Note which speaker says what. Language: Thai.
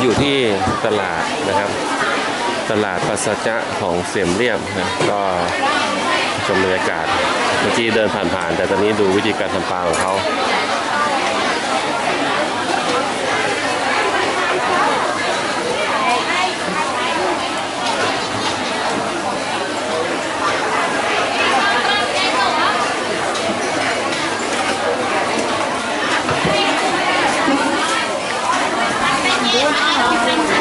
Speaker 1: อยู่ที่ตลาดนะครับ ตลาดปัสสจะของเสียมเรียบนะก็ชมบรรยากาศเมื่อกี้เดินผ่านๆ แต่ตอนนี้ดูวิธีการทำปลาของเขา Thank you.